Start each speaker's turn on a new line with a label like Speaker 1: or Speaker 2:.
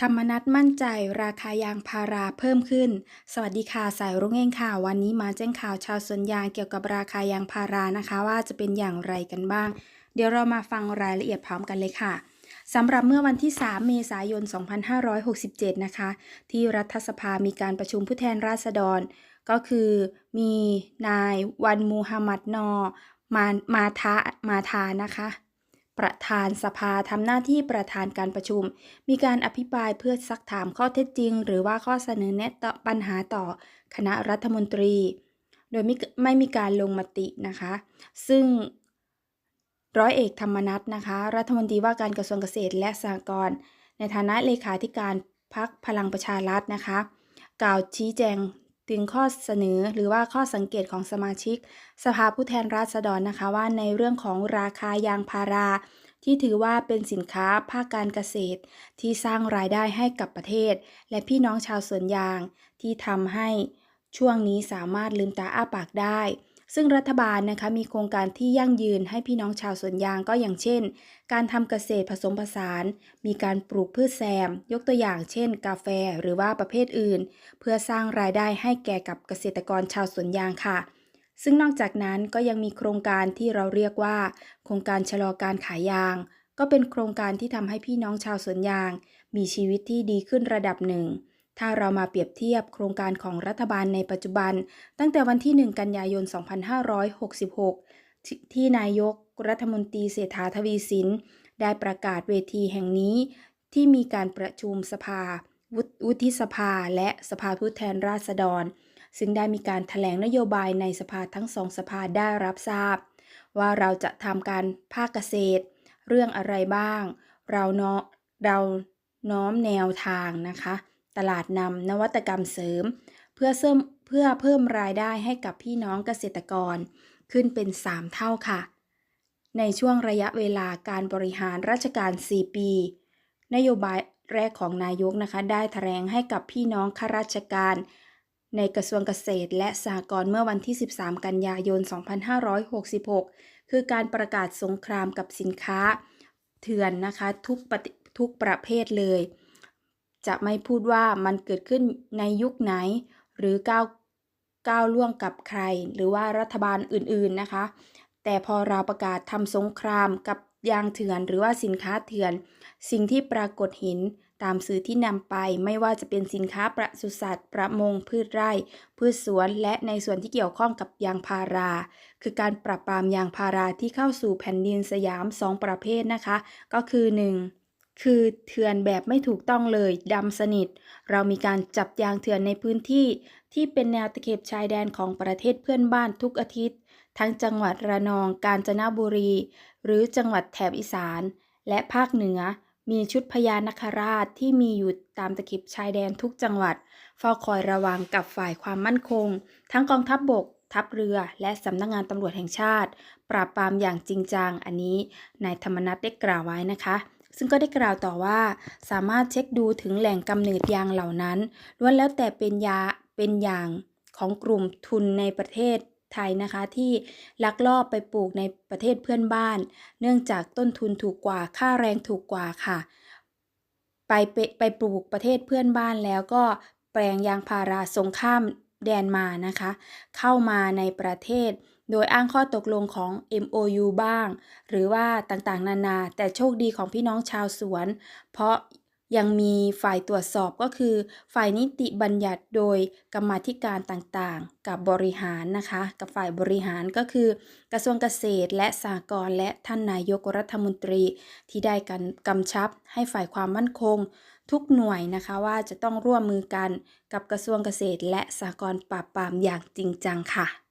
Speaker 1: ธรรมนัฐมั่นใจราคายางพาราเพิ่มขึ้น สวัสดีค่ะสายรุ่งเองค่ะ วันนี้มาแจ้งข่าวชาวสวนยางเกี่ยวกับราคายางพารานะคะ ว่าจะเป็นอย่างไรกันบ้าง เดี๋ยวเรามาฟังรายละเอียดพร้อมกันเลยค่ะสำหรับเมื่อวันที่ 3 เมษายน 2567 นะคะ ที่รัฐสภามีการประชุมผู้แทนราษฎร ก็คือมีนายวันมูฮัมหมัดนอ มามาทามาทานะคะ ประธานสภาทำหน้าที่ประธานการประชุม มีการอภิปรายเพื่อซักถามข้อเท็จจริง หรือว่าข้อเสนอแนะต่อปัญหาต่อคณะรัฐมนตรี โดยไม่ไม่มีการลงมตินะคะ ซึ่งร้อยเอกธรรมนัฐนะคะ รัฐมนตรีว่าการกระทรวงเกษตรและสหกรณ์ในฐานะเลขาธิการพักพลังประชารัฐนะคะ กล่าวชี้แจง ถึงข้อเสนอหรือว่าข้อสังเกตของสมาชิก สภาผู้แทนราษฎรนะคะว่าในเรื่องของราคายางพารา ที่ถือว่าเป็นสินค้าภาคการเกษตร ที่สร้างรายได้ให้กับประเทศ และพี่น้องชาวสวนยางที่ทำให้ช่วงนี้สามารถลืมตาอ้าปากได้ ซึ่งรัฐบาลนะคะมีโครงการที่ยั่งยืนให้พี่น้องชาวสวนยางก็อย่างเช่น การทำเกษตรผสมผสาน มีการปลูกพืชแซม ยกตัวอย่างเช่น กาแฟหรือว่าประเภทอื่น เพื่อสร้างรายได้ให้แก่กับเกษตรกรชาวสวนยางค่ะ ซึ่งนอกจากนั้นก็ยังมีโครงการที่เราเรียกว่า โครงการชะลอการขายยาง ก็เป็นโครงการที่ทำให้พี่น้องชาวสวนยาง มีชีวิตที่ดีขึ้นระดับหนึ่ง ถ้าเรามาเปรียบเทียบโครงการของรัฐบาลในปัจจุบัน ตั้งแต่วันที่ 1 กันยายน 2566 ที่ที่นายกรัฐมนตรีเศรษฐาทวีสิน ได้ประกาศเวทีแห่งนี้ ที่มีการประชุมสภาวุฒิวุฒิสภา และสภาผู้แทนราษฎร ซึ่งได้มีการถแถลงนโยบายในสภาทั้งสองสภาได้รับทราบ ว่าเราจะทำการภาคเกษตร เรื่องอะไรบ้าง เราเนาะเราน้อมแนวทางนะคะ ตลาดนำนวัตกรรมเสริม เพื่อเสริมเพื่อเพิ่มรายได้ให้กับพี่น้องเกษตรกร ขึ้นเป็น 3 เท่าค่ะ ในช่วงระยะเวลาการบริหารราชการ 4 ปี นโยบายแรกของนายกนะคะ ได้แถลงให้กับพี่น้องข้าราชการ ในกระทรวงเกษตร และสหกรณ์เมื่อวันที่ 13 กันยายน 2566 คือการประกาศสงครามกับสินค้า เถื่อนนะคะทุกทุกประเภทเลย จะไม่พูดว่ามันเกิดขึ้นในยุคไหน หรือก้าวก้าวล่วงกับใคร หรือว่ารัฐบาลอื่นๆนะคะ แต่พอเราประกาศทำสงครามกับยางเถื่อนหรือว่าสินค้าเถื่อน สิ่งที่ปรากฏเห็นตามสื่อที่นำไปไม่ว่าจะเป็นสินค้าประสุสัตว์ประมงพืชไร่ พืชสวน และในส่วนที่เกี่ยวข้องกับยางพารา คือการปรับปรามยางพาราที่เข้าสู่แผ่นดินสยาม 2 ประเภทนะคะ ก็คือ 1. คือเถื่อนแบบไม่ถูกต้องเลยดำสนิท เรามีการจับยางเถื่อนในพื้นที่ ที่เป็นแนวตะเข็บชายแดนของประเทศเพื่อนบ้านทุกอาทิตย์ ทั้งจังหวัดระนองกาญจนบุรี หรือจังหวัดแถบอีสาน และภาคเหนือ มีชุดพญานคราชที่มีอยู่ตามตะเข็บชายแดนทุกจังหวัดเฝ้าคอยระวังกับฝ่ายความมั่นคง ทั้งกองทัพบบกทัพเรือและสำนักงงานตำรวจแห่งชาติ ปราบปรามอย่างจริงจัง อันนี้นายธรรมนัฐได้กล่าวไว้นะคะ ซึ่งก็ได้กล่าวต่อว่า สามารถเช็คดูถึงแหล่งกำเนิดยางเหล่านั้นล้วนแล้วแต่เป็นยาเป็นอย่างของกลุ่มทุนในประเทศไทยนะคะที่ลักลอบไปปลูกในประเทศเพื่อนบ้าน เนื่องจากต้นทุนถูกกว่าค่าแรงถูกกว่าค่ะ ไปไปไปปลูกประเทศเพื่อนบ้านแล้วก็แปลงยางพาราส่งข้ามแดนมานะคะ เข้ามาในประเทศ โดยอ้างข้อตกลงของ MOU บ้าง หรือว่าต่างๆ นานา แต่โชคดีของพี่น้องชาวสวน เพราะยังมีฝ่ายตรวจสอบก็คือ ฝ่ายนิติบัญญัติโดยกรรมธิการต่างๆ กับบริหารนะคะ กับฝ่ายบริหารก็คือ กระทรวงเกษตรและสหกรณ์และท่านนายกรัฐมนตรีที่ได้กันกำชับให้ฝ่ายความมั่นคง ทุกหน่วยนะคะว่าจะต้องร่วมมือกันกับกระทรวงเกษตร และสหกรณ์ปราบปรามอย่างจริงจังค่ะ